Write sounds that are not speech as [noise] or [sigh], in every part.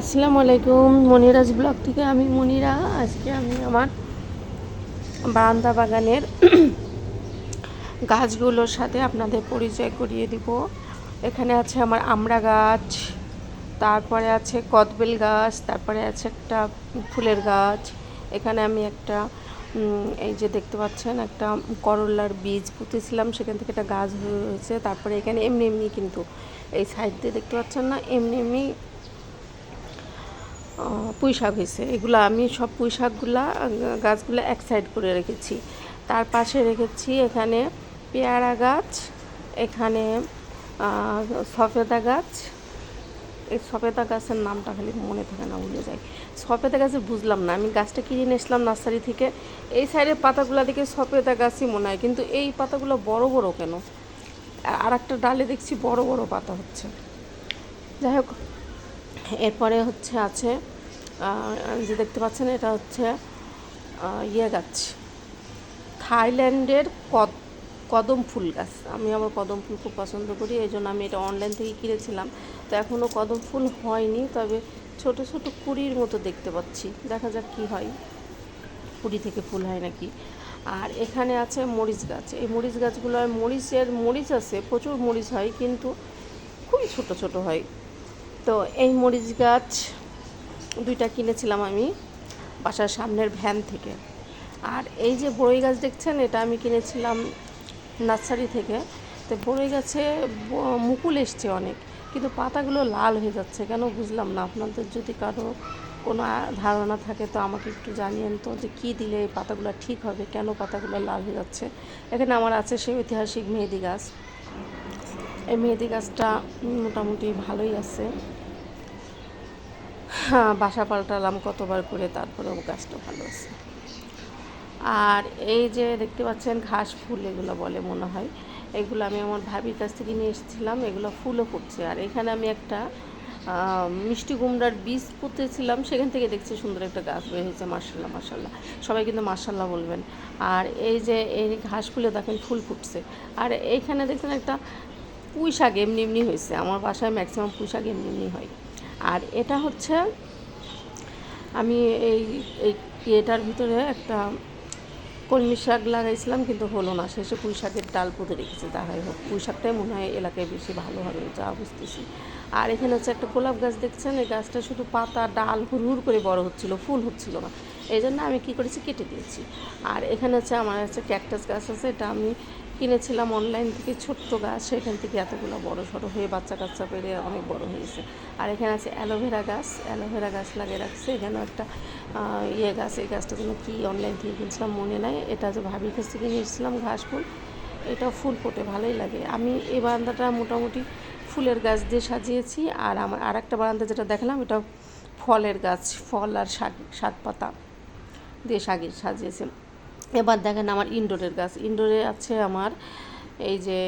আসসালামু আলাইকুম, মনিরাজ ব্লগ থেকে আমি মনিরা। আজকে আমি আমার বারান্দা বাগানের [clears throat] গাছগুলোর সাথে আপনাদের পরিচয় করিয়ে দিব। এখানে আছে আমার আমড়া গাছ, তারপরে আছে কদবেল গাছ, তারপরে আছে একটা ফুলের গাছ। এখানে আমি একটা এই যে দেখতে পাচ্ছেন, একটা করলার বীজ পুঁতেছিলাম, সেখান থেকে একটা গাছ হয়েছে। তারপরে এখানে এমনি এমনি কিন্তু এই সাইড দিয়ে দেখতে পাচ্ছেন না, এমনি এমনি পুঁই শাক হয়েছে। এগুলো আমি সব পুঁই শাকগুলা গাছগুলো এক সাইড করে রেখেছি। তার পাশে রেখেছি এখানে পেয়ারা গাছ, এখানে সফেদা গাছ। এই সফেদা গাছের নামটা খালি মনে থাকে না, ভুলে যাই। সফেদা গাছে বুঝলাম না, আমি গাছটা কিনে নিয়ে এসলাম নার্সারি থেকে। এই সাইডের পাতাগুলো দেখে সফেদা গাছই মনে হয়, কিন্তু এই পাতাগুলো বড় বড় কেন? আর একটা ডালে দেখছি বড় বড় পাতা হচ্ছে। যাই হোক, এরপরে হচ্ছে আছে যে দেখতে পাচ্ছেন, এটা হচ্ছে ইয়ে গাছ। থাইল্যান্ডের কদ, কদম ফুল গাছ। আমি আবার কদম ফুল খুব পছন্দ করি, এই জন্য আমি এটা অনলাইন থেকে কিনেছিলাম। তো এখনও কদম ফুল হয়নি, তবে ছোট ছোট কুড়ির মতো দেখতে পাচ্ছি। দেখা যাক কি হয়। কুড়ি থেকে ফুল হয় নাকি? আর এখানে আছে মরিচ গাছ। এই মরিচ গাছগুলো মরিচের, মরিচ আছে, প্রচুর মরিচ হয়, কিন্তু খুবই ছোট ছোট হয়। তো এই মরিচ গাছ দুইটা কিনেছিলাম আমি বাসার সামনের ভ্যান থেকে। আর এই যে বড়ই গাছ দেখছেন, এটা আমি কিনেছিলাম নার্সারি থেকে। তো বড়ই গাছে মুকুল এসছে অনেক, কিন্তু পাতাগুলো লাল হয়ে যাচ্ছে কেন বুঝলাম না। আপনাদের যদি কারও কোনো ধারণা থাকে তো আমাকে একটু জানিয়েন তো যে কী দিলে এই পাতাগুলো ঠিক হবে, কেন পাতাগুলো লাল হয়ে যাচ্ছে। এখানে আমার আছে সেই ঐতিহাসিক মেহেদি গাছ। এই মেহেদি গাছটা মোটামুটি ভালোই আছে। বাসা পাল্টালাম কতবার করে তারপরেও গাছটা ভালো আছে। আর এই যে দেখতে পাচ্ছেন ঘাস ফুল এগুলো বলে মনে হয়, এগুলো আমি আমার ভাবির কাছ থেকে নিয়ে এসেছিলাম, এগুলো ফুলও ফুটছে। আর এখানে আমি একটা মিষ্টি কুমড়ার বীজ পুঁতেছিলাম, সেখান থেকে দেখছি সুন্দর একটা গাছ বের হয়েছে মার্শাল্লাহ মার্শাল্লাহ সবাই কিন্তু মার্শাল্লাহ বলবেন। আর এই যে এই ঘাস ফুলে দেখেন ফুল ফুটছে। আর এইখানে দেখছেন একটা পুঁই শাক এমনি এমনি হয়েছে, আমার বাসায় ম্যাক্সিমাম পুঁই শাক এমনি এমনি হয়। আর এটা হচ্ছে, আমি এই এই এটার ভিতরে একটা কলমি শাক লাগাইছিলাম, কিন্তু হলো না। শেষে পুঁই শাকের ডাল পুঁতে রেখেছি। তাহাই হোক, পুঁই শাকটাই মনে হয় এলাকায় বেশি ভালো হবে, যা বুঝতেছি। আর এখানে হচ্ছে একটা গোলাপ গাছ দেখছেন? এই গাছটা শুধু পাতা, ডাল হুর হুর করে বড় হচ্ছিল, ফুল হচ্ছিল না। এই জন্য আমি কী করেছি, কেটে দিয়েছি। আর এখানে হচ্ছে আমার হচ্ছে ক্যাকটাস গাছ আছে, এটা আমি কিনেছিলাম অনলাইন থেকে, ছোট্ট গাছ। সেখান থেকে এতগুলো বড় সড়ো হয়ে বাচ্চা কাচ্চা পেরে অনেক বড় হয়েছে আর এখানে আছে অ্যালোভেরা গাছ অ্যালোভেরা গাছ লাগিয়ে রাখছে। এখানেও একটা ইয়ে গাছ, এই গাছটা যেন কী অনলাইন থেকে কিনছিলাম, মনে নাই। এটা যে ভাবির কাছ থেকে নিয়েছিলাম ঘাস ফুল। এটা ফুল ফোটে, ভালোই লাগে। আমি এই বারান্দাটা মোটামুটি ফুলের গাছ দিয়ে সাজিয়েছি। আর আমার আর একটা বারান্দা যেটা দেখালাম এটা ফলের গাছ, ফল আর শাক শাক পাতা দিয়ে সাজিয়ে সাজিয়েছি। এবার দেখেন আমার ইনডোরের গাছ। ইনডোরে আছে আমার এই যে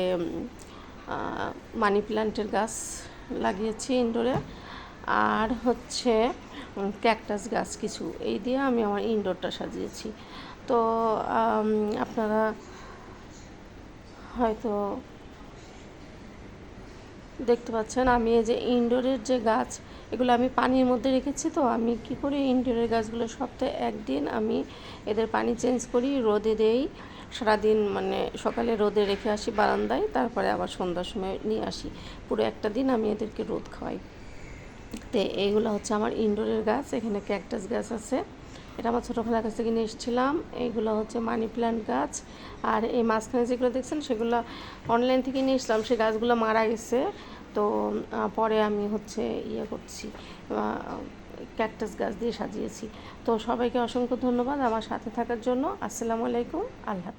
মানি প্ল্যান্টের গাছ লাগিয়েছি ইনডোরে। আর হচ্ছে ক্যাকটাস গাছ কিছু। এই দিয়ে আমি আমার ইনডোরটা সাজিয়েছি। তো আপনারা হয়তো দেখতে পাচ্ছেন আমি এই যে ইনডোরের যে গাছ এগুলো আমি পানির মধ্যে রেখেছি তো আমি কি করি ইনডোরের গাছগুলো সপ্তাহে একদিন আমি এদের পানি চেঞ্জ করি, রোদে দেই। সারাদিন মানে সকালে রোদে রেখে আসি বারান্দায়, তারপরে আবার সন্ধ্যার সময় নিয়ে আসি। পুরো একটা দিন আমি এদেরকে রোদ খাওয়াই। তো এইগুলো হচ্ছে আমার ইনডোরের গাছ, এখানে ক্যাকটাস গাছ আছে। এটা আমার ছোটোবেলার কাছ থেকে নিয়ে এসেছিলাম। এইগুলো হচ্ছে মানি প্ল্যান্ট গাছ। আর এই মাঝখানে যেগুলো দেখছেন, সেগুলো অনলাইন থেকে নিয়ে এসলাম সেই গাছগুলো মারা গেছে। তো পরে আমি হচ্ছে ইয়ে করছি ক্যাকটাস গাছ দিয়ে সাজিয়েছি তো সবাইকে অসংখ্য ধন্যবাদ আমার সাথে থাকার জন্য আসসালামু আলাইকুম, আল্লাহ।